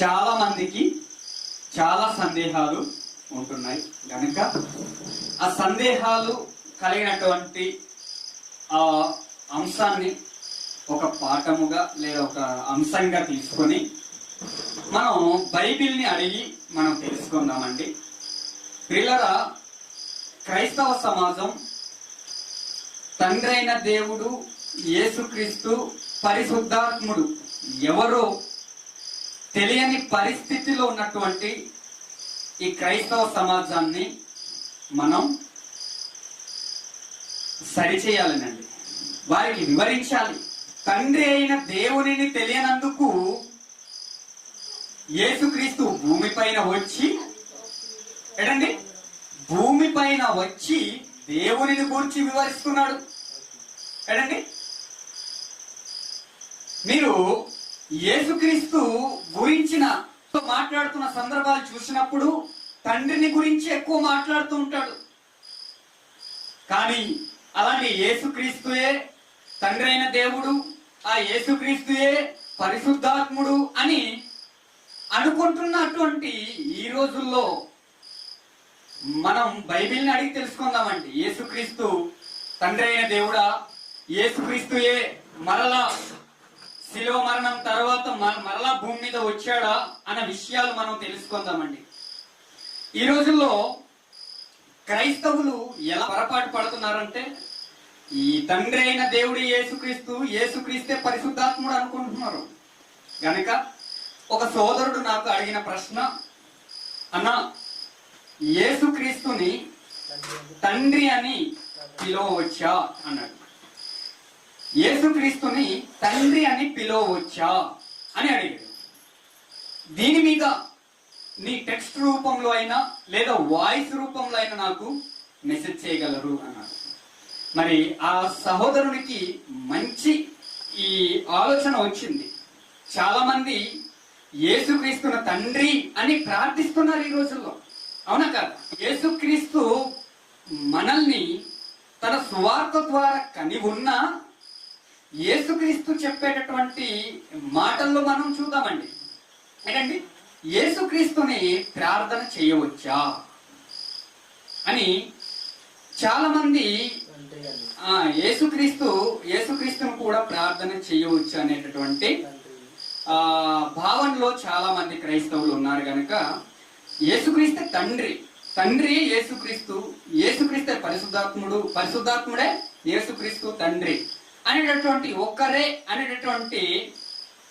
చాలా మందికి చాలా సందేహాలు ఉంటున్నాయి. కనుక ఆ సందేహాలు కలిగినటువంటి ఆ అంశాన్ని ఒక పాఠముగా లేదా ఒక అంశంగా తీసుకొని మనం బైబిల్ని అడిగి మనం తెలుసుకుందామండి. పిల్లరా క్రైస్తవ సమాజం తండ్రైన దేవుడు యేసుక్రీస్తు పరిశుద్ధాత్ముడు ఎవరో తెలియని పరిస్థితిలో ఉన్నటువంటి ఈ క్రైస్తవ సమాజాన్ని మనం సరిచేయాలనండి. వారికి వివరించాలి. తండ్రి అయిన దేవునిని తెలియనందుకు యేసుక్రీస్తు భూమిపైన వచ్చి ఎడండి భూమిపైన వచ్చి దేవునిని గురించి వివరిస్తున్నాడు. ఏడండి మీరు యేసుక్రీస్తు గురించిన మాట్లాడుతున్న సందర్భాలు చూసినప్పుడు తండ్రిని గురించి ఎక్కువ మాట్లాడుతూ ఉంటాడు. కానీ అలాంటి యేసుక్రీస్తుయే తండ్రి అయిన దేవుడు ఆ యేసుక్రీస్తుయే పరిశుద్ధాత్ముడు అని అనుకుంటున్నటువంటి ఈ రోజుల్లో మనం బైబిల్ని అడిగి తెలుసుకుందామండి. యేసుక్రీస్తు తండ్రి అయిన దేవుడా? యేసుక్రీస్తుయే మరలా శిలువ మరణం తర్వాత మ- మరలా భూమి మీద వచ్చాడా అన్న విషయాలు మనం తెలుసుకుందామండి. ఈ రోజుల్లో క్రైస్తవులు ఎలా పొరపాటు పడుతున్నారంటే ఈ తండ్రి అయిన దేవుడు యేసుక్రీస్తు యేసుక్రీస్తే పరిశుద్ధాత్ముడు అనుకుంటున్నారు. గనక ఒక సోదరుడు నాకు అడిగిన ప్రశ్న అన్న యేసుక్రీస్తుని తండ్రి అని పిలువవచ్చా? అన్నాడు. యేసుక్రీస్తుని తండ్రి అని పిలవచ్చా అని అడిగాడు. దీని మీద నీ టెక్స్ట్ రూపంలో అయినా లేదా వాయిస్ రూపంలో అయినా నాకు మెసేజ్ చేయగలరు అన్నాడు. మరి ఆ సహోదరునికి మంచి ఈ ఆలోచన వచ్చింది. చాలామంది యేసుక్రీస్తున్న తండ్రి అని ప్రార్థిస్తున్నారు ఈ రోజుల్లో. అవునా కాదు? యేసుక్రీస్తు మనల్ని తన స్వార్థ ద్వారా కని ఉన్నా యేసుక్రీస్తు చెప్పేటటువంటి మాటల్లో మనం చూద్దామండి. ఏంటండి? యేసుక్రీస్తుని ప్రార్థన చేయవచ్చా? అని చాలామంది ఆ యేసుక్రీస్తు యేసుక్రీస్తును కూడా ప్రార్థన చేయవచ్చు అనేటటువంటి భావనలో చాలా మంది క్రైస్తవులు ఉన్నారు కనుక యేసుక్రీస్తు తండ్రి. తండ్రి యేసుక్రీస్తు. యేసుక్రీస్తే పరిశుద్ధాత్ముడు పరిశుద్ధాత్ముడే యేసుక్రీస్తు తండ్రి. అనేటటువంటి ఒక్కరే అనేటటువంటి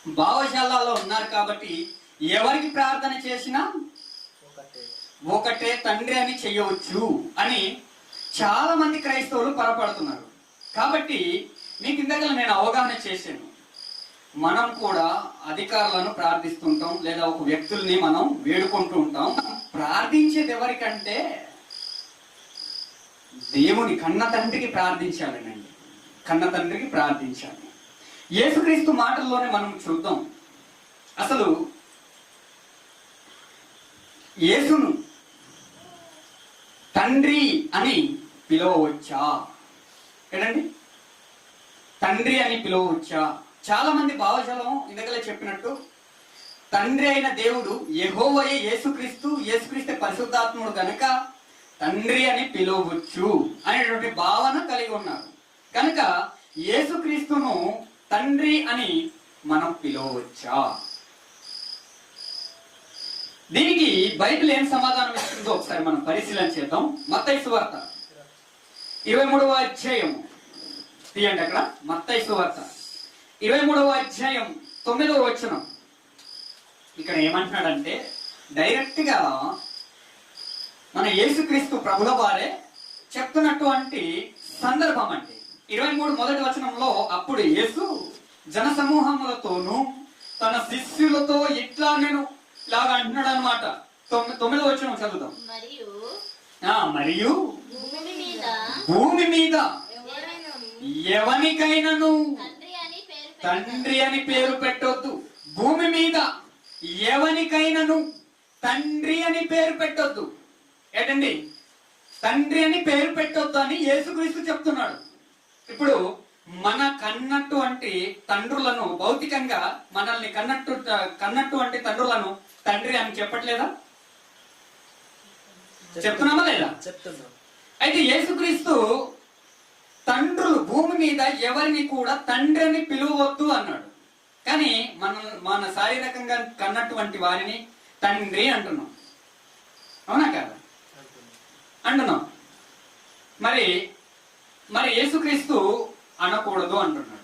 భావజాలాల్లో ఉన్నారు కాబట్టి ఎవరికి ప్రార్థన చేసినా ఒకటే. ఒకటే తండ్రి అని చెయ్యవచ్చు అని చాలా మంది క్రైస్తవులు పొరపడుతున్నారు. కాబట్టి మీకు ఇందాక నేను అవగాహన చేశాను. మనం కూడా అధికారులను ప్రార్థిస్తుంటాం లేదా ఒక వ్యక్తుల్ని మనం వేడుకుంటూ ఉంటాం. ప్రార్థించేది ఎవరికంటే దేవుని కన్న తండ్రికి ప్రార్థించాలనండి. కన్న తండ్రికి ప్రార్థించాలి. యేసుక్రీస్తు మాటల్లోనే మనం చూద్దాం. అసలు యేసును తండ్రి అని పిలవవచ్చా? ఏంటండి? తండ్రి అని పిలవవచ్చా? చాలా మంది భావజాలం ఇందకలే చెప్పినట్టు తండ్రి అయిన దేవుడు యెహోవయే యేసుక్రీస్తు యేసుక్రీస్తు పరిశుద్ధాత్ముడు కనుక తండ్రి అని పిలవచ్చు అనేటువంటి భావన కలిగి ఉన్నారు. కనుక యేసుక్రీస్తును తండ్రి అని మనం పిలవచ్చా? దీనికి బైబిల్ ఏం సమాధానం ఇస్తుందో ఒకసారి మనం పరిశీలన చేద్దాం. మత్తైసు వార్త. ఇరవై మూడవ అధ్యాయం. తీయండి అక్కడ. మత్తైసు వార్త. ఇరవై మూడవ అధ్యాయం తొమ్మిదవ వచనం. ఇక్కడ ఏమంటున్నాడంటే డైరెక్ట్గా మన యేసుక్రీస్తు ప్రభుల వారే చెప్తున్నటువంటి సందర్భం అంటే ఇరవై మూడు మొదటి వచనంలో అప్పుడు యేసు జన సమూహములతోనూ తన శిష్యులతో ఇట్లా నేను ఇలాగ అంటున్నాడు అనమాట తొమ్మిదో వచనం చదువుదాం. మరియు ఆ మరియు భూమి మీద ఎవనికైనాను తండ్రి అని పేరు తండ్రి అని పేరు పెట్టొద్దు. భూమి మీద ఎవనికైనాను తండ్రి అని పేరు పెట్టొద్దు. ఏంటండి? తండ్రి అని పేరు పెట్టొద్దు అని యేసుక్రీస్తు చెప్తున్నాడు. ఇప్పుడు మన కన్నట్టు అంటే తండ్రులను భౌతికంగా మనల్ని కన్నట్టు కన్నట్టు అంటే తండ్రులను తండ్రి అని చెప్పట్లేదా? చెప్తున్నామా లేదా? చెప్తున్నాం. అయితే యేసుక్రీస్తు తండ్రులు భూమి మీద ఎవరిని కూడా తండ్రి అని పిలువవద్దు అన్నాడు. కానీ మన మన శారీరకంగా కన్నటువంటి వారిని తండ్రి అంటున్నాం. అవునా కదా? అంటున్నాం. మరి మరి యేసుక్రీస్తు అనకూడదు అంటున్నాడు.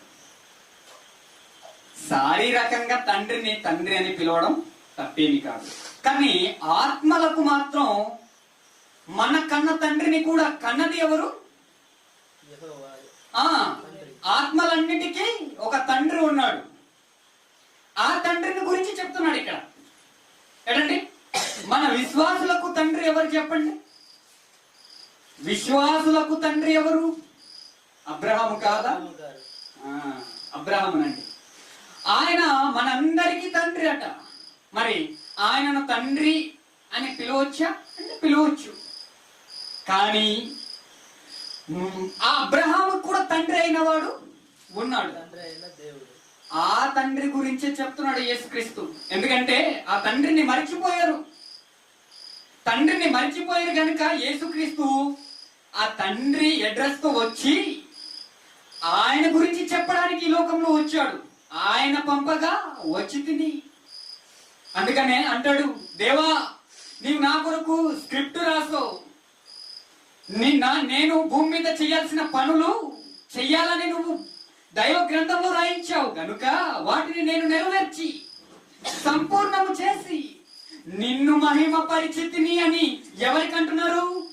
శారీరకంగా తండ్రిని తండ్రి అని పిలవడం తప్పేమి కాదు. కానీ ఆత్మలకు మాత్రం మన కన్న తండ్రిని కూడా కన్నది ఎవరు? ఆ ఆత్మలన్నిటికీ ఒక తండ్రి ఉన్నాడు. ఆ తండ్రిని గురించి చెప్తున్నాడు ఇక్కడ. ఏంటండి మన విశ్వాసులకు తండ్రి ఎవరు చెప్పండి? విశ్వాసులకు తండ్రి ఎవరు? అబ్రహాము కాదా? అబ్రహామునండి. ఆయన మనందరికీ తండ్రి అట. మరి ఆయనను తండ్రి అని పిలవచ్చా? అంటే పిలవచ్చు. కానీ ఆ అబ్రహాము కూడా తండ్రి అయిన వాడు ఉన్నాడు. తండ్రి అయిన దేవుడు. ఆ తండ్రి గురించే చెప్తున్నాడు యేసుక్రీస్తు. ఎందుకంటే ఆ తండ్రిని మర్చిపోయారు. తండ్రిని మర్చిపోయారు గనుక యేసుక్రీస్తు ఆ తండ్రి అడ్రస్తో వచ్చి ఆయన గురించి చెప్పడానికి ఈ లోకంలో వచ్చాడు. ఆయన పంపగా వచ్చి తిని. అందుకనే అంటాడు దేవా నీవు నా కొరకు స్క్రిప్ట్ రాసావు నిన్న నేను భూమి మీద చేయాల్సిన పనులు చెయ్యాలని నువ్వు దైవ గ్రంథంలో రాయించావు. కనుక వాటిని నేను నెరవేర్చి సంపూర్ణము చేసి నిన్ను మహిమ పరిచితిని అని ఎవరికి అంటున్నారు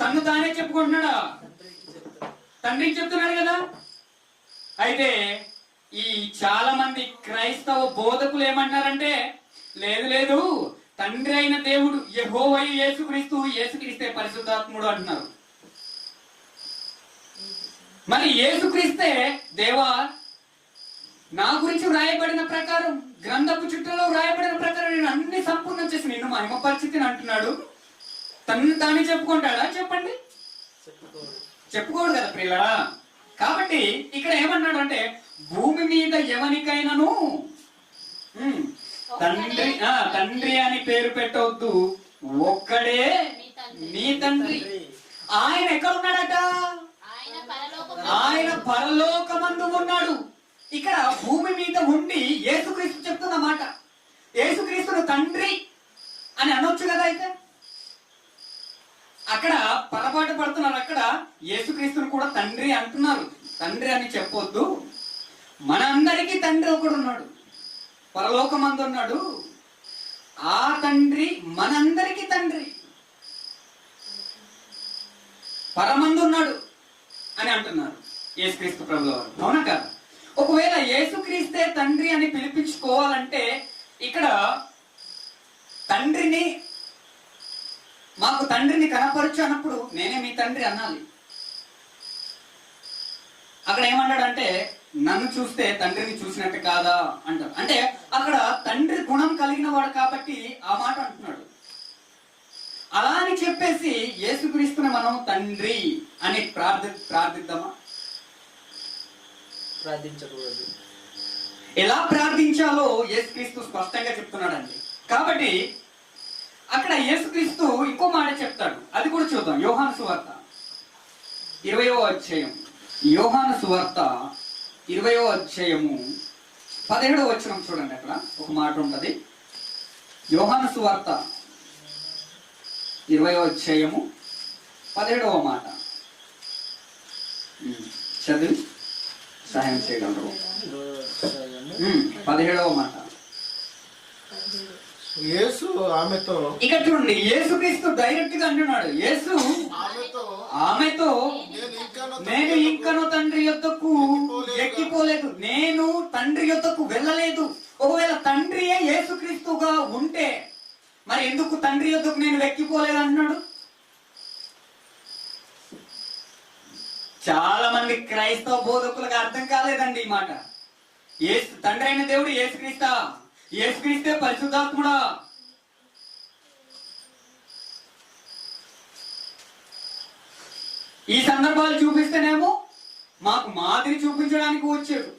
తను తానే చెప్పుకుంటున్నాడా? తండ్రికి చెప్తున్నారు చెప్తున్నాడు కదా. అయితే ఈ చాలా మంది క్రైస్తవ బోధకులు ఏమన్నారంటే లేదు లేదు తండ్రి అయిన దేవుడు యహోవై యేసుక్రీస్తు యేసుక్రీస్తే పరిశుద్ధాత్ముడు అంటున్నారు. మరి యేసుక్రీస్తే దేవా నా గురించి వ్రాయబడిన ప్రకారం గ్రంథపు చుట్టలో వ్రాయబడిన ప్రకారం నేను అన్ని సంపూర్ణం చేసి నిన్ను మహిమ పరిస్థితిని అంటున్నాడు. తను తానే చెప్పుకుంటాడా? చెప్పండి. చెప్పుకోడు కదా ప్రియులరా? కాబట్టి ఇక్కడ ఏమన్నాడు అంటే భూమి మీద ఎవరికైనాను ఉమ్, తండ్రి ఆ, తండ్రి అని పేరు పెట్టవద్దు ఒక్కడే నీ తండ్రి. ఆయన ఎక్కడ ఉన్నాడట ఆయన పరలోకము ఆయన పరలోకమందు ఉన్నాడు. ఇక్కడ భూమి మీద ఉండి యేసుక్రీస్తు చెప్తున్న మాట. యేసుక్రీస్తును తండ్రి అని అనొచ్చు కదా అయితే? అక్కడ పొరపాటు పడుతున్నారు. అక్కడ యేసుక్రీస్తుని కూడా తండ్రి అంటున్నారు. తండ్రి అని చెప్పొద్దు. మన అందరికీ తండ్రి ఒకడు ఉన్నాడు పరలోకమందు ఉన్నాడు ఆ తండ్రి మనందరికీ తండ్రి. పరమందు ఉన్నాడు అని అంటున్నారు యేసుక్రీస్తు ప్రభు వారు అవునా కాదు? ఒకవేళ యేసుక్రీస్తే తండ్రి అని పిలిపించుకోవాలంటే ఇక్కడ తండ్రిని మాకు తండ్రిని కనపరచు అన్నప్పుడు నేనే మీ తండ్రి అనాలి. అక్కడ ఏమన్నాడంటే నన్ను చూస్తే తండ్రిని చూసినట్టు కాదా అంటారు అంటే అక్కడ తండ్రి గుణం కలిగిన వాడు కాబట్టి ఆ మాట అంటున్నాడు. అలా అని చెప్పేసి యేసుక్రీస్తుని మనం తండ్రి అని ప్రార్థి ప్రార్థిద్దామా? ప్రార్థించకూడదు. ఎలా ప్రార్థించాలో యేసుక్రీస్తు స్పష్టంగా చెప్తున్నాడండి. కాబట్టి అక్కడ యేసుక్రీస్తు ఇంకో మాట చెప్తాడు. అది కూడా చూద్దాం. యోహాను సువార్త ఇరవయో అధ్యాయం. యోహాను సువార్త ఇరవయో అధ్యాయము పదిహేడవ వచనం చూడండి అక్కడ. ఒక మాట ఉంటది. యోహాను సువార్త ఇరవయో అధ్యాయము పదిహేడవ మాట. చదివి సహాయం చేయగలరు. పదిహేడవ మాట. యేసు ఆమెతో ఇక్కడ చూడండి యేసుక్రీస్తు డైరెక్ట్గా అంటున్నాడు. యేసు ఆమెతో ఆమెతో నేను ఇంకాను తండ్రి యొద్దకు ఎక్కిపోలేదు. నేను తండ్రి యొద్దకు వెళ్ళలేదు. ఒకవేళ తండ్రియే యేసుక్రీస్తుగా ఉంటే మరి ఎందుకు తండ్రి యొద్దకు నేను ఎక్కిపోలేదు అంటున్నాడు? చాలా మంది క్రైస్తవ బోధకులకు అర్థం కాలేదండి ఈ మాట. తండ్రి అయిన దేవుడు యేసుక్రీస్తా. యేసుక్రీస్తే పరిశుద్ధాత్ముడా ఈ సందర్భాలు చూపిస్తేనేమో మాకు మాదిరి చూపించడానికి వచ్చాడు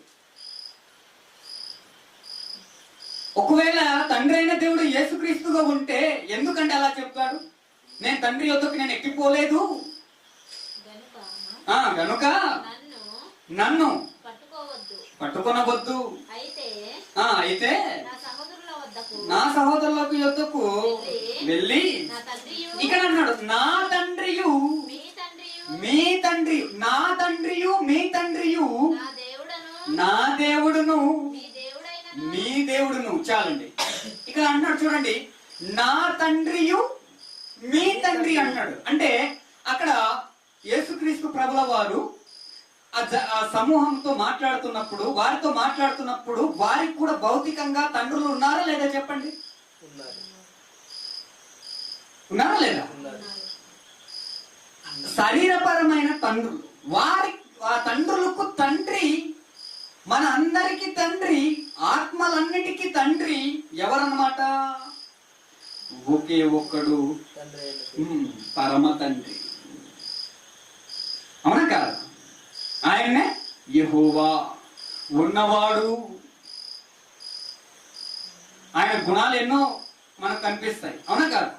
ఒకవేళ తండ్రి అయిన దేవుడు యేసుక్రీస్తుగా ఉంటే ఎందుకంటే అలా చెప్తాడు నేను తండ్రి యొద్దకు నేను ఎక్కిపోలేదు. గనుక నన్ను పట్టుకొనవద్దు. అయితే ఆ అయితే నా సహోదరులకు యొద్దకు వెళ్ళి ఇక్కడ అన్నాడు నా తండ్రియు. మీ తండ్రి నా తండ్రియు మీ తండ్రియు. నా దేవుడను. మీ దేవుడైన. మీ దేవుడును. చాలండి. ఇక్కడ అంటున్నాడు చూడండి నా తండ్రియు మీ తండ్రి అంటున్నాడు అంటే అక్కడ యేసుక్రీస్తు ప్రభుల వారు ఆ సమూహంతో మాట్లాడుతున్నప్పుడు వారితో మాట్లాడుతున్నప్పుడు వారికి కూడా భౌతికంగా తండ్రులు ఉన్నారా లేదా చెప్పండి? ఉన్నారు. లేదా? శరీరపరమైన తండ్రులు. వారి ఆ తండ్రులకు తండ్రి మన అందరికి తండ్రి ఆత్మలన్నిటికీ తండ్రి ఎవరన్నమాట? ఒకే ఒక్కడు. పరమ తండ్రి. అవునా కాదు? ఆయన్నే యహోవా ఉన్నవాడు. ఆయన గుణాలు ఎన్నో మనకు కనిపిస్తాయి. అవునా కాదు?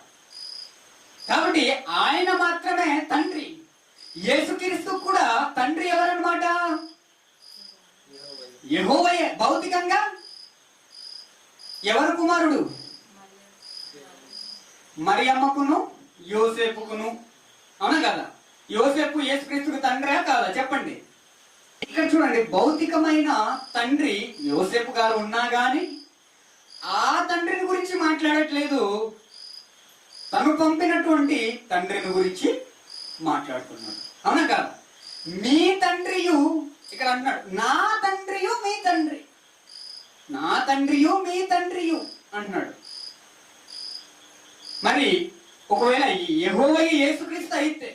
కాబట్టి ఆయన మాత్రమే తండ్రి. యేసుక్రీస్తు కూడా తండ్రి ఎవరన్నమాట? యహోవయే. భౌతికంగా ఎవరు కుమారుడు? మరియమ్మకును యోసేపుకును. అవునా కదా? యోసేపు యేసుక్రీస్తుకు తండ్రా కాదా? చెప్పండి. ఇక్కడ చూడండి భౌతికమైన తండ్రి యోసేపు గారు ఉన్నా గాని ఆ తండ్రిని గురించి మాట్లాడట్లేదు. తను పంపినటువంటి తండ్రిని గురించి మాట్లాడుతున్నాడు. అవునా కాదా? మీ తండ్రియు ఇక్కడ అన్నాడు నా తండ్రియు మీ తండ్రి. నా తండ్రియు మీ తండ్రియు అంటున్నాడు మరి ఒకవేళ యహోవయ్య యేసుక్రీస్తు అయితే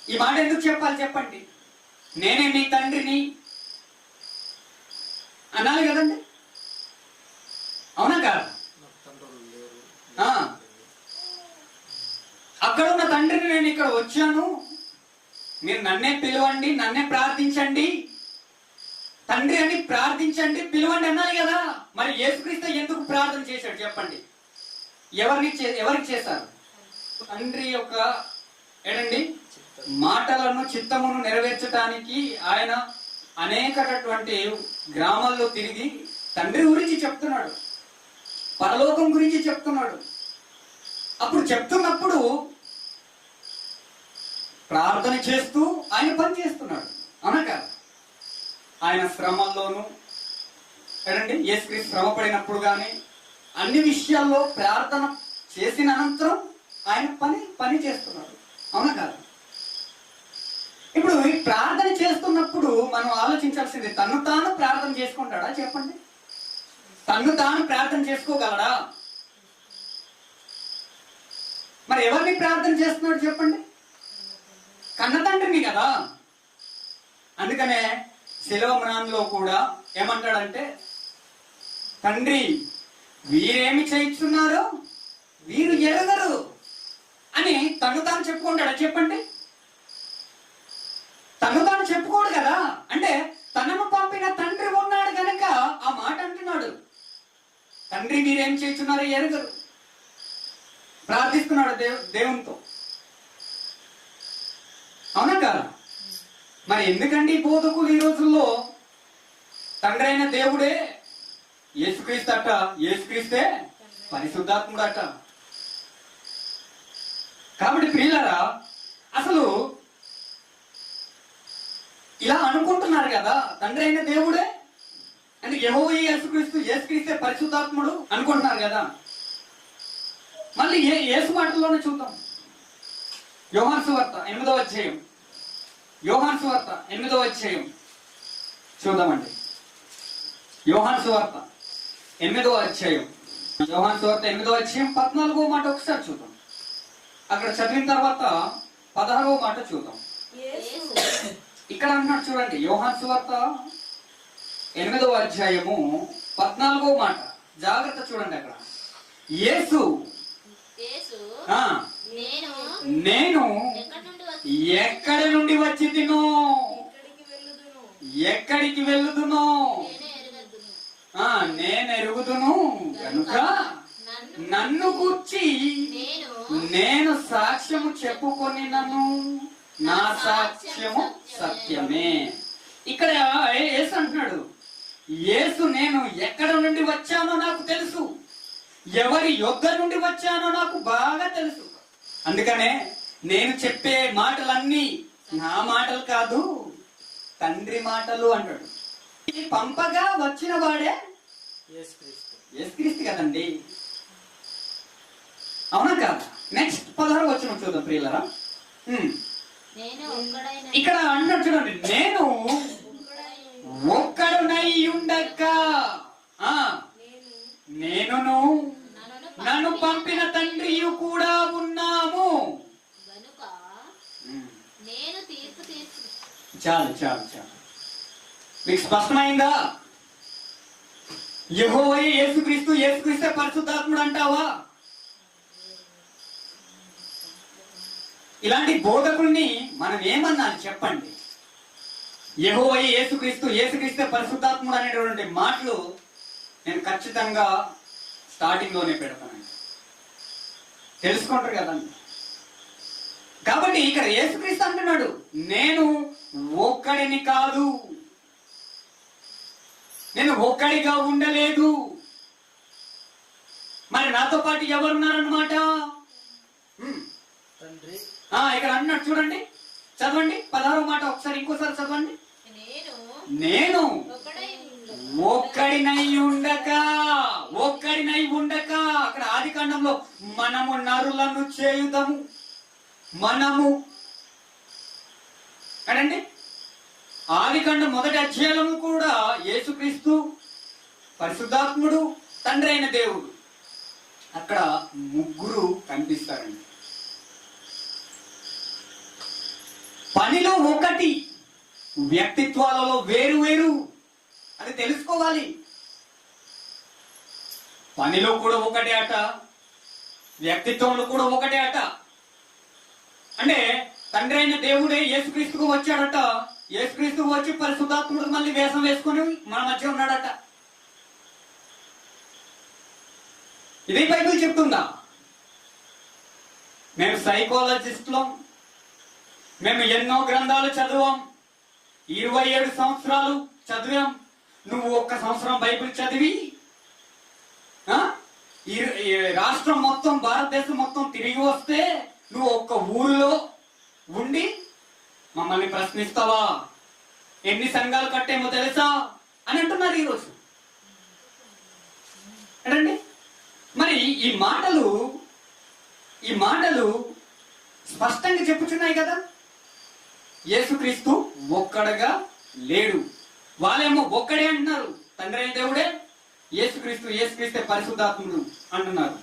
ఈ మాట ఎందుకు చెప్పాలి చెప్పండి? నేనే మీ తండ్రిని అనాలి కదండి. అవునా కాదా? అక్కడ ఉన్న తండ్రిని నేను ఇక్కడ వచ్చాను. మీరు నన్నే పిలవండి నన్నే ప్రార్థించండి. తండ్రి అని ప్రార్థించండి పిలవండి అన్నారు కదా. మరి యేసుక్రీస్తు ఎందుకు ప్రార్థన చేశాడు చెప్పండి. ఎవరిని ఎవరికి చేశారు? తండ్రి యొక్క ఏడండి? మాటలను చిత్తమును నెరవేర్చడానికి ఆయన అనేకటువంటి గ్రామాల్లో తిరిగి తండ్రి గురించి చెప్తున్నాడు. పరలోకం గురించి చెప్తున్నాడు. అప్పుడు చెప్తున్నప్పుడు ప్రార్థన చేస్తూ ఆయన పని చేస్తున్నాడు. అనక ఆయన శ్రమల్లోనూ కదండి? యేసుక్రీస్తు శ్రమ పడినప్పుడు కానీ అన్ని విషయాల్లో ప్రార్థన చేసిన అనంతరం ఆయన పని పని చేస్తున్నాడు. అవునా కాదు? ఇప్పుడు ఈ ప్రార్థన చేస్తున్నప్పుడు మనం ఆలోచించాల్సింది తను తాను ప్రార్థన చేసుకుంటాడా? చెప్పండి. తను తాను ప్రార్థన చేసుకోగలడా? మరి ఎవరిని ప్రార్థన చేస్తున్నాడు చెప్పండి? కన్న తండ్రిని కదా. అందుకనే శిలవమ్రాన్లో కూడా ఏమంటాడంటే తండ్రి వీరేమి చేయించున్నారో వీరు ఎరగరు. అని తను తాను చెప్పుకుంటాడా? చెప్పండి. తను తాను చెప్పుకోడు కదా. అంటే తనను పంపిన తండ్రి ఉన్నాడు కనుక ఆ మాట అంటున్నాడు. తండ్రి మీరేం చేస్తున్నారో ఎరగరు. ప్రార్థిస్తున్నాడు దేవు దేవునితో. అవునా కదా? మరి ఎందుకండి బోధకులు ఈ రోజుల్లో తండ్రి అయిన దేవుడే యేసుక్రీస్తు అట యేసుక్రీస్తే పరిశుద్ధాత్ముడు అట కాబట్టి ప్రియులరా అసలు ఇలా అనుకుంటున్నారు కదా తండ్రి అయిన దేవుడే. అంటే యహో యేసుక్రీస్తు యేసుక్రీస్తే పరిశుద్ధాత్ముడు అనుకుంటున్నారు కదా. మళ్ళీ ఏ యేసు మాటల్లోనే చూద్దాం. యోహాన్ సువార్త ఎనిమిదో అధ్యాయం. యోహాన్ సువార్త ఎనిమిదో అధ్యాయం. చూద్దామండి. యోహాన్ సువార్త ఎనిమిదో అధ్యాయం. యోహాన్ సువార్త ఎనిమిదో అధ్యాయం పద్నాలుగో మాట ఒకసారి చూద్దాం. అక్కడ చదివిన తర్వాత పదహారవ మాట చూద్దాం. ఇక్కడ అంటున్నాడు చూడండి యోహాన్ సువార్త ఎనిమిదవ అధ్యాయము పద్నాలుగో మాట. జాగ్రత్త చూడండి అక్కడ. యేసు యేసు ఆ, నేను నేను ఎక్కడి నుండి వచ్చి తిను ఎక్కడికి వెళ్ళుదును? నేనే ఎరగద్దును ఆ నేను ఎరుగుదును. కనుక నన్ను నేను నేను సాక్ష్యము చెప్పుకొని నన్ను నా సాక్ష్యము సత్యమే. ఇక్కడ యేసు అంటున్నాడు యేసు నేను ఎక్కడ నుండి వచ్చానో నాకు తెలుసు. ఎవరి యొద్ద నుండి వచ్చానో నాకు బాగా తెలుసు. అందుకనే నేను చెప్పే మాటలన్నీ నా మాటలు కాదు తండ్రి మాటలు అంటాడు. ఈ పంపగా వచ్చిన వాడే యేసుక్రీస్తు. కదండి. అవునా కాదా? నెక్స్ట్ పదహారు వచ్చిన చూద్దాం ప్రియులరా. ఇక్కడ అన్నాడు చూడండి నేను ఒక్కడైన ఒక్కడునై ఉండక. ఆ నేనును నన్ను పంపిన తండ్రియు కూడా ఉన్నాము. చాలు చాలు చాలు. మీకు స్పష్టమైందా? యెహోవయే యేసుక్రీస్తు యేసుక్రీస్తే పరిశుద్ధాత్ముడు అంటావా? ఇలాంటి బోధకుల్ని మనం ఏమన్నాను చెప్పండి? యెహోవయే యేసుక్రీస్తు ఏసుక్రీస్తు పరిశుద్ధాత్ముడు అనేటువంటి మాటలు నేను ఖచ్చితంగా స్టార్టింగ్లోనే పెడతానండి. తెలుసుకుంటారు కదండి? కాబట్టి ఇక్కడ యేసుక్రీస్తు అంటున్నాడు నేను ఒక్కడిని కాదు. నేను ఒక్కడిగా ఉండలేదు. మరి నాతో పాటు ఎవరున్నారన్నమాట? తండ్రి. ఇక్కడ అన్నాడు చూడండి. చదవండి. పదహారో మాట ఒకసారి ఇంకోసారి చదవండి. నేను. ఒక్కడినై ఉండక. ఒక్కడినై ఉండక అక్కడ ఆది కాండంలో మనము నరులను చేయుదము. మనము కదండి ఆది కాండం మొదటి అధ్యాయము కూడా యేసుక్రీస్తు పరిశుద్ధాత్ముడు తండ్రి అయిన దేవుడు. అక్కడ ముగ్గురు కనిపిస్తారండి. పనిలో ఒకటి. వ్యక్తిత్వాలలో వేరు వేరు. అది తెలుసుకోవాలి. పనిలో కూడా ఒకటే అట. వ్యక్తిత్వంలో కూడా ఒకటే అట. అంటే తండ్రి అయిన దేవుడే యేసుక్రీస్తుకు వచ్చాడట. యేసుక్రీస్తు వచ్చి పరిశుద్ధాత్ముడు మళ్ళీ వేషం వేసుకుని మన మధ్య ఉన్నాడట. ఇదే బైబిల్ చెప్తుందా? మేము సైకాలజిస్ట్లో మేము ఎన్నో గ్రంథాలు చదివాం. ఇరవై ఏడు సంవత్సరాలు చదివాం. నువ్వు ఒక్క సంవత్సరం బైబిల్ చదివి ఈ- రాష్ట్రం మొత్తం భారతదేశం మొత్తం తిరిగి వస్తే నువ్వు ఒక్క ఊరిలో ఉండి మమ్మల్ని ప్రశ్నిస్తావా? ఎన్ని సంఘాలు కట్టేమో తెలుసా? అని అంటున్నారు ఈరోజు. ఏంటండి? మరి ఈ మాటలు ఈ మాటలు స్పష్టంగా చెప్పుచున్నాయి కదా? యేసుక్రీస్తు ఒక్కడగా లేడు. వాళ్ళేమో ఒక్కడే అంటున్నారు. తండ్రి అయిన దేవుడే యేసుక్రీస్తు యేసుక్రీస్తే పరిశుద్ధాత్ముడు అంటున్నారు.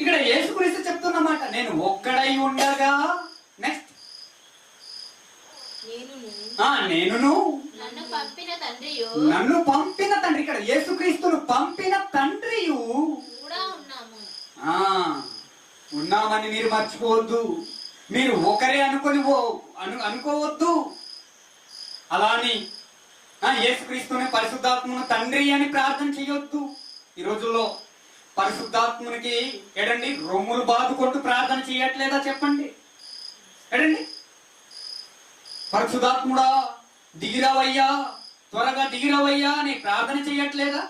ఇక్కడ యేసుక్రీస్తు చెప్తున్నమాట నేను ఒక్కడై ఉండగా నెక్స్ట్ నేను నేనును. నన్ను పంపిన తండ్రి ఇక్కడ యేసుక్రీస్తును పంపిన తండ్రియు. ఆ ఉన్నామని మీరు మర్చిపోవద్దు. మీరు ఒకరే అనుకొని ఓ- అను అనుకోవద్దు. అలా అని యేసుక్రీస్తుని పరిశుద్ధాత్మను తండ్రి అని ప్రార్థన చేయొద్దు. ఈ రోజుల్లో పరిశుద్ధాత్మునికి ఎడండి రొమ్ములు బాదుకుంటూ ప్రార్థన చేయట్లేదా చెప్పండి? ఎడండి పరిశుద్ధాత్ముడా దిగిరావయ్యా త్వరగా దిగిరావయ్యా అని ప్రార్థన చేయట్లేదా?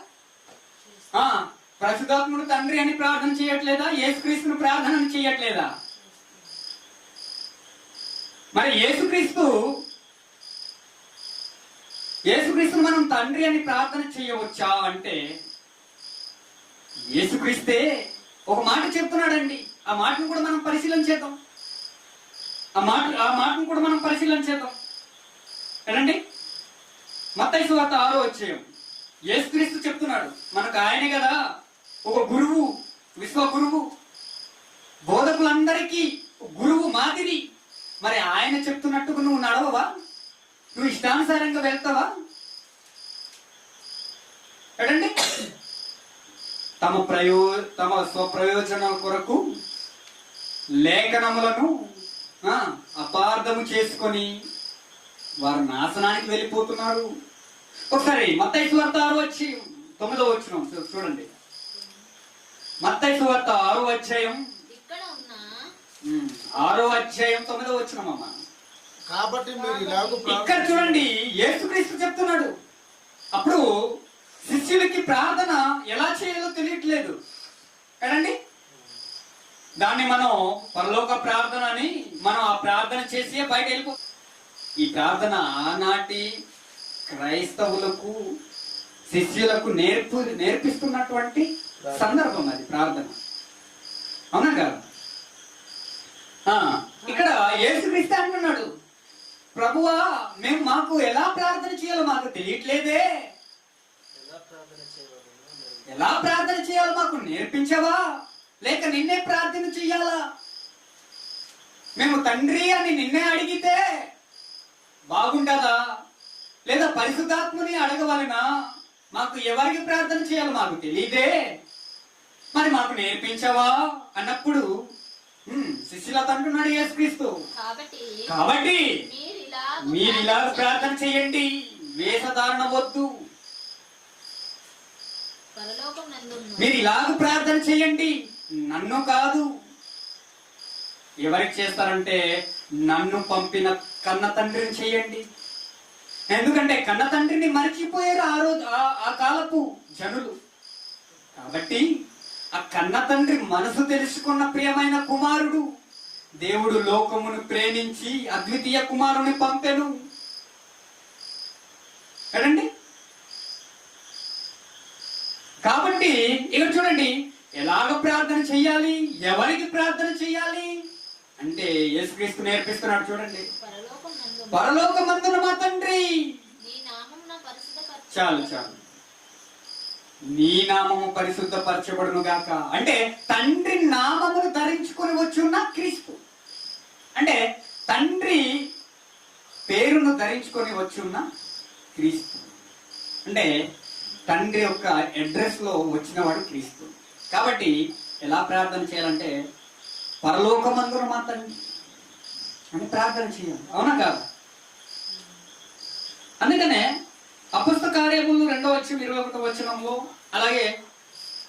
ఆ పరిశుద్ధాత్ముడు తండ్రి అని ప్రార్థన చేయట్లేదా? యేసుక్రీస్తుని ప్రార్థన చేయట్లేదా? మరి యేసుక్రీస్తు యేసుక్రీస్తుని మనం తండ్రి అని ప్రార్థన చేయవచ్చా అంటే యేసుక్రీస్తే ఒక మాట చెప్తున్నాడండి. ఆ మాటను కూడా మనం పరిశీలన చేద్దాం. ఆ మాట ఆ మాటను కూడా మనం పరిశీలన చేద్దాం. ఏనండి మత్తైసు వార్త ఆరో వచ్చేయం యేసుక్రీస్తు చెప్తున్నాడు మనకు ఆయనే కదా ఒక గురువు విశ్వ గురువు. బోధకులందరికీ గురువు మాదిరి. మరి ఆయన చెప్తున్నట్టుగా నువ్వు నడవవా? నువ్వు ఇష్టానుసారంగా వెళ్తావా? ఎడండి? తమ ప్రయో తమ స్వప్రయోజనం కొరకు లేఖనములను అపార్థము చేసుకొని వారు నాశనానికి వెళ్ళిపోతున్నారు. ఒకసారి మత్తైసు వార్త ఆరు వచ్చి తొమ్మిదో వచ్చిన చూడండి. మత్తైసు వార్త ఆరు అధ్యాయం ఆరో అధ్యాయం తొమ్మిదో వచ్చినమ్మా కాబట్టి మీరు ఇక్కడ చూడండి యేసుక్రీస్తు చెప్తున్నాడు. అప్పుడు శిష్యులకి ప్రార్థన ఎలా చేయాలో తెలియట్లేదు. కదండి? దాన్ని మనం పరలోక ప్రార్థన అని మనం ఆ ప్రార్థన చేసి బయట వెళ్ళిపో ఈ ప్రార్థన ఆనాటి క్రైస్తవులకు శిష్యులకు నేర్పు నేర్పిస్తున్నటువంటి సందర్భం అది ప్రార్థన అవునా కాదు ఆ, ఇక్కడ యేసుక్రీస్తు అంటున్నాడు ప్రభువా మేము మాకు ఎలా ప్రార్థన చేయాలో మాకు తెలియట్లేదే. ఎలా ప్రార్థన చేయాలో మాకు నేర్పించవా? లేక నిన్నే ప్రార్థన చెయ్యాలా మేము తండ్రి అని నిన్నే అడిగితే బాగుంటుందా లేదా పరిశుద్ధాత్మని అడగవలనా? మాకు ఎవరికి ప్రార్థన చేయాలో మాకు తెలియదే. మరి మాకు నేర్పించవా? అన్నప్పుడు "ఉమ్, శిష్యులతో అంటున్నాడు యేసుక్రీస్తు. కాబట్టి కాబట్టి మీరు ఇలా ప్రార్థన చేయండి. వేషధారణ వద్దు మీరు ఇలాగ ప్రార్థన చేయండి. నన్ను కాదు. ఎవరికి చేస్తారంటే నన్ను పంపిన కన్న తండ్రిని చేయండి. ఎందుకంటే కన్న తండ్రిని మర్చిపోయారు ఆ రోజు ఆ కాలపు జనులు. కాబట్టి ఆ కన్న తండ్రి మనసు తెలుసుకున్న ప్రియమైన కుమారుడు దేవుడు లోకమును ప్రేమించి అద్వితీయ కుమారుని పంపెను. కదండి? కాబట్టి ఇక్కడ చూడండి ఎలాగ ప్రార్థన చెయ్యాలి? ఎవరికి ప్రార్థన చెయ్యాలి? అంటే యేసుక్రీస్తు నేర్పిస్తున్నాడు చూడండి. పరలోకం నందున్న పరలోకమందున మా తండ్రి. చాలు చాలు. నీ నామము పరిశుద్ధపరచబడును గాక అంటే తండ్రి నామమును ధరించుకొని వచ్చున్న క్రీస్తు. అంటే తండ్రి పేరును ధరించుకొని వచ్చి ఉన్న క్రీస్తు. అంటే తండ్రి యొక్క అడ్రస్లో వచ్చినవాడు క్రీస్తు. కాబట్టి ఎలా ప్రార్థన చేయాలంటే పరలోకమందున మా తండ్రి అని ప్రార్థన చేయాలి. అవునా కాదు? అందుకనే అపుస్త కార్యములు రెండో వచ్చి ఇరవై ఒకటో వచనంలో అలాగే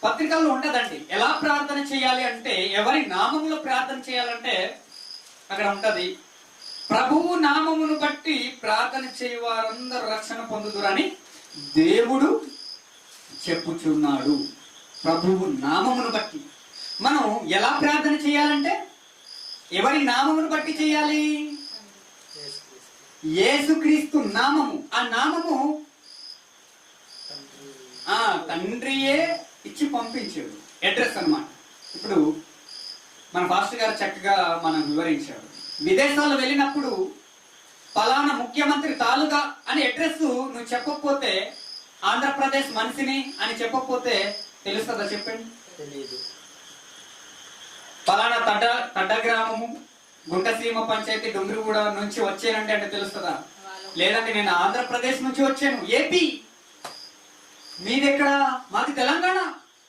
పత్రికల్లో ఉండదండి. ఎలా ప్రార్థన చేయాలి అంటే ఎవరి నామంలో ప్రార్థన చేయాలంటే అక్కడ ఉంటది. ప్రభువు నామమును బట్టి ప్రార్థన చేయవారందరూ రక్షణ పొందుదురని దేవుడు చెప్పుచున్నాడు. ప్రభువు నామమును బట్టి. మనం ఎలా ప్రార్థన చేయాలంటే ఎవరి నామమును బట్టి చేయాలి? యేసుక్రీస్తు నామము. ఆ నామము ఆ తండ్రియే ఇచ్చి పంపించాడు. అడ్రస్ అనమాట ఇప్పుడు మన ఫాస్టర్ గారు చక్కగా మనం వివరించాడు విదేశాలు వెళ్ళినప్పుడు ఫలానా ముఖ్యమంత్రి తాలూకా అని అడ్రస్ నువ్వు చెప్పకపోతే ఆంధ్రప్రదేశ్ మనిషిని అని చెప్పకపోతే తెలుస్తుందా చెప్పండి? తెలియదు ఫలానా తడ్డ తడ్డ గ్రామము గుంటసీమ పంచాయతీ డొంగురుగూడ నుంచి వచ్చానంటే అంటే తెలుస్తుందా? లేదంటే నేను ఆంధ్రప్రదేశ్ నుంచి వచ్చాను. ఏపీ? మీదెక్కడ? మాది తెలంగాణ.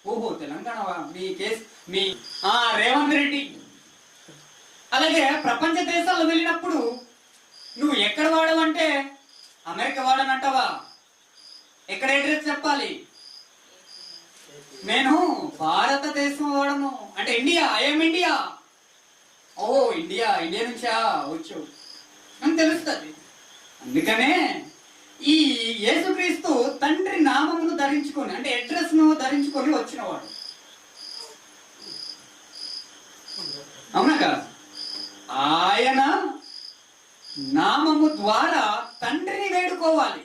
ఓహో తెలంగాణ మీ కేస్ మీ ఆ రేవంత్ రెడ్డి. అలాగే ప్రపంచ దేశాల్లో వెళ్ళినప్పుడు నువ్వు ఎక్కడ వాడవంటే అమెరికా వాడనంటావా? ఎక్కడ అడ్రస్ చెప్పాలి? నేను భారతదేశం వాడను. అంటే ఇండియా ఐఎమ్ ఇండియా. ఓ ఇండియా ఇండియా నుంచా? వచ్చావు అని తెలుస్తుంది. అందుకనే ఈ యేసుక్రీస్తు తండ్రి నామమును ధరించుకొని అంటే అడ్రస్ను ధరించుకొని వచ్చినవాడు. అవునా కదా? ఆయన నామము ద్వారా తండ్రిని వేడుకోవాలి.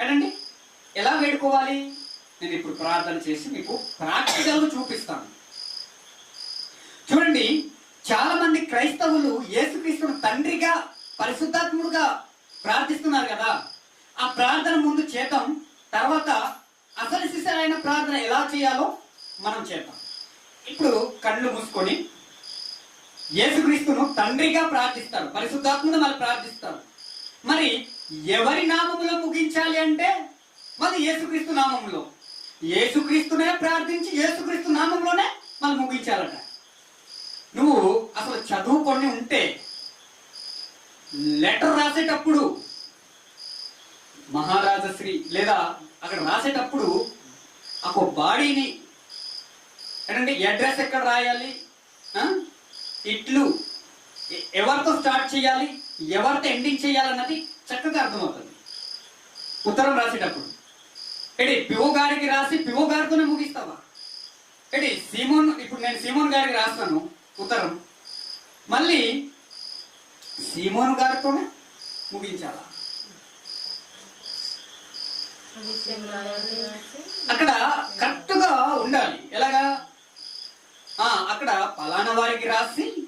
కదండి? ఎలా వేడుకోవాలి? నేను ఇప్పుడు ప్రార్థన చేసి మీకు ప్రాక్టికల్ చూపిస్తాను. చూడండి చాలా మంది క్రైస్తవులు యేసుక్రీస్తును తండ్రిగా పరిశుద్ధాత్ముడుగా ప్రార్థిస్తున్నారు కదా. ఆ ప్రార్థన ముందు చేద్దాం. తర్వాత అసలు శిశులైన ప్రార్థన ఎలా చేయాలో మనం చేద్దాం. ఇప్పుడు కళ్ళు మూసుకొని యేసుక్రీస్తును తండ్రిగా ప్రార్థిస్తారు. పరిశుద్ధాత్మను మళ్ళీ ప్రార్థిస్తారు. మరి ఎవరి నామములో ముగించాలి అంటే మరి యేసుక్రీస్తు నామంలో యేసుక్రీస్తునే ప్రార్థించి యేసుక్రీస్తు నామంలోనే మళ్ళీ ముగించాలట. నువ్వు అసలు చదువుకొని ఉంటే లెటర్ రాసేటప్పుడు మహారాజశ్రీ లేదా అక్కడ రాసేటప్పుడు ఒక బాడీని ఏంటంటే అడ్రస్ ఎక్కడ రాయాలి? ఇట్లు ఎవరితో స్టార్ట్ చేయాలి? ఎవరితో ఎండింగ్ చేయాలన్నది చక్కగా అర్థమవుతుంది. ఉత్తరం రాసేటప్పుడు. ఏడి పిఓ గారికి రాసి పిఓ గారితోనే ముగిస్తావా? ఏడి సీమోన్ ఇప్పుడు నేను సీమోన్ గారికి రాస్తాను. ఉత్తరం. మళ్ళీ సీమోన్ గారితోనే ముగించాలా? అక్కడ కరెక్ట్గా ఉండాలి. ఎలాగా? అక్కడ పలానా వారికి రాసి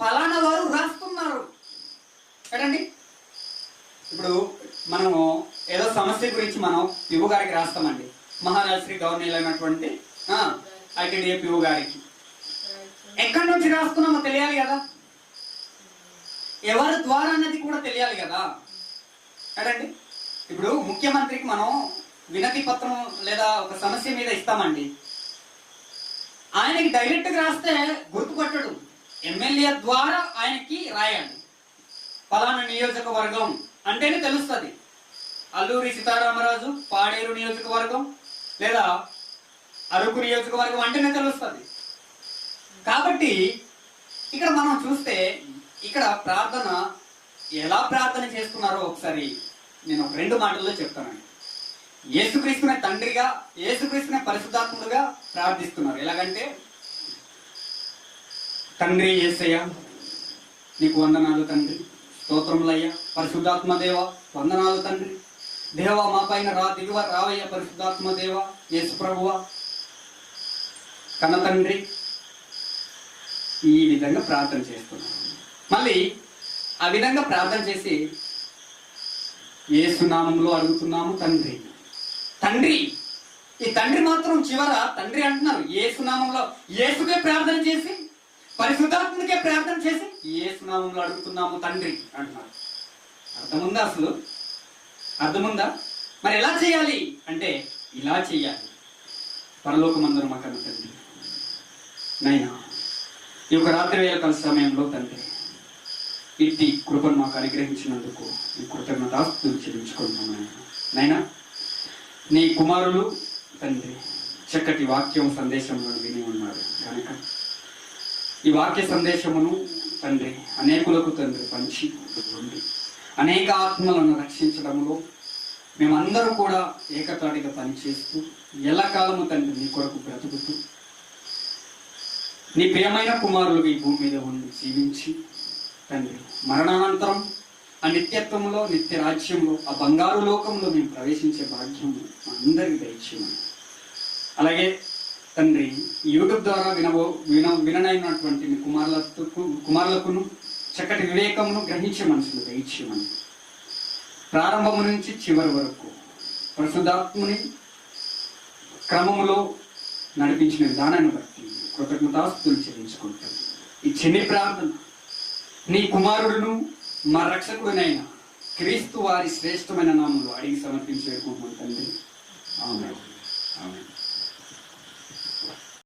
పలానా వారు రాస్తున్నారు. కదండి? ఇప్పుడు మనము ఏదో సమస్య గురించి మనం పివు గారికి రాస్తామండి. మహారాజశ్రీ గవర్నర్ అయినటువంటి ఐటీడీఏ పివు గారికి. ఎక్కడి నుంచి రాస్తున్నామో తెలియాలి కదా? ఎవరి ద్వారా అన్నది కూడా తెలియాలి కదా? కదండి? ఇప్పుడు ముఖ్యమంత్రికి మనం వినతి పత్రం లేదా ఒక సమస్య మీద ఇస్తామండి. ఆయనకి డైరెక్ట్గా రాస్తే గుర్తుపట్టడు ఎమ్మెల్యే ద్వారా ఆయనకి రాయాలి. పలానా నియోజకవర్గం అంటేనే తెలుస్తుంది. అల్లూరి సీతారామరాజు పాడేరు నియోజకవర్గం లేదా అరకు నియోజకవర్గం అంటేనే తెలుస్తుంది. కాబట్టి ఇక్కడ మనం చూస్తే ఇక్కడ ప్రార్థన ఎలా ప్రార్థన చేస్తున్నారో ఒకసారి నేను ఒక రెండు మాటల్లో చెప్తానండి. యేసుక్రీస్తునే తండ్రిగా యేసుక్రీస్తునే పరిశుద్ధాత్ముడుగా ప్రార్థిస్తున్నారు. ఎలాగంటే తండ్రి ఏసయ్య నీకు వందనాలు తండ్రి. స్తోత్రములయ్య పరిశుద్ధాత్మ దేవ వందనాలు తండ్రి. దేవ మా పైన రా దిగువ రావయ్య పరిశుద్ధాత్మ దేవ యేసు ప్రభువ. కన్న తండ్రి ఈ విధంగా ప్రార్థన చేస్తున్నాం. మళ్ళీ ఆ విధంగా ప్రార్థన చేసి ఏసునామంలో అడుగుతున్నాము తండ్రి. తండ్రి. ఈ తండ్రి మాత్రం చివర తండ్రి అంటున్నారు. ఏసునామంలో ఏసుకే ప్రార్థన చేసి పరిశుద్ధాత్మకే ప్రార్థన చేసి ఏసునామంలో అడుగుతున్నాము తండ్రి అంటున్నారు. అర్థముందా అసలు? అర్థముందా? మరి ఎలా చేయాలి? అంటే ఇలా చేయాలి. పరలోకమందరం మాకన్న తండ్రి. నైనా ఈ యొక్క రాత్రి వేళ సమయంలో తండ్రి ఇట్టి కృపను మాకు అనుగ్రహించినందుకు ఈ కృతజ్ఞత చెల్లించుకుంటున్నాను నైనా నీ కుమారులు తండ్రి. చక్కటి వాక్యం సందేశంలో విని ఉన్నారు. కనుక ఈ వాక్య సందేశమును తండ్రి అనేకులకు తండ్రి పంచి ఉండి అనేక ఆత్మలను రక్షించడంలో మేమందరూ కూడా ఏకతాటిగా పనిచేస్తూ ఎల్లకాలము తండ్రి నీ కొరకు బ్రతుకుతూ నీ ప్రియమైన కుమారులు ఈ భూమి మీద ఉండి జీవించి తండ్రి మరణానంతరం ఆ నిత్యత్వంలో నిత్య రాజ్యంలో ఆ బంగారు లోకంలో మేము ప్రవేశించే భాగ్యం అందరికి దయచేయమని. అలాగే తండ్రి యూట్యూబ్ ద్వారా వినబో విన విననైనటువంటి మీ కుమారులకు కుమారులకును చక్కటి వివేకమును గ్రహించే మనసును దయచేయమని. ప్రారంభము నుంచి చివరి వరకు పరిశుద్ధాత్ముని క్రమములో నడిపించిన విధానాన్ని బట్టి కృతజ్ఞతాస్తులు చెల్లించుకుంటాం. ఈ చిన్ని ప్రార్థన నీ కుమారుడును మా రక్షకుడినైన క్రీస్తు వారి శ్రేష్టమైన నామంలో అడిగి సమర్పించి వేడుకుంటున్నాం తండ్రి. అవును అవును